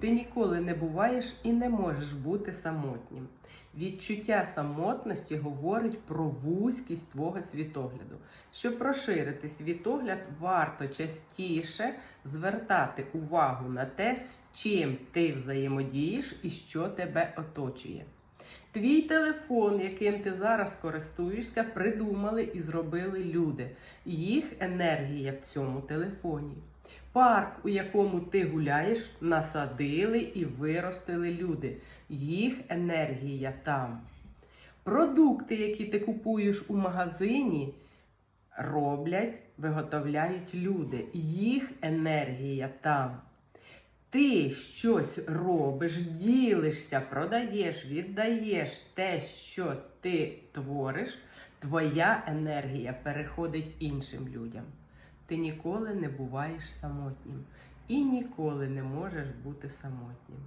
Ти ніколи не буваєш і не можеш бути самотнім. Відчуття самотності говорить про вузькість твого світогляду. Щоб розширити світогляд, варто частіше звертати увагу на те, з чим ти взаємодієш і що тебе оточує. Твій телефон, яким ти зараз користуєшся, придумали і зробили люди. Їх енергія в цьому телефоні. Парк, у якому ти гуляєш, насадили і виростили люди. Їх енергія там. Продукти, які ти купуєш у магазині, роблять, виготовляють люди. Їх енергія там. Ти щось робиш, ділишся, продаєш, віддаєш те, що ти твориш, твоя енергія переходить іншим людям. Ти ніколи не буваєш самотнім і ніколи не можеш бути самотнім.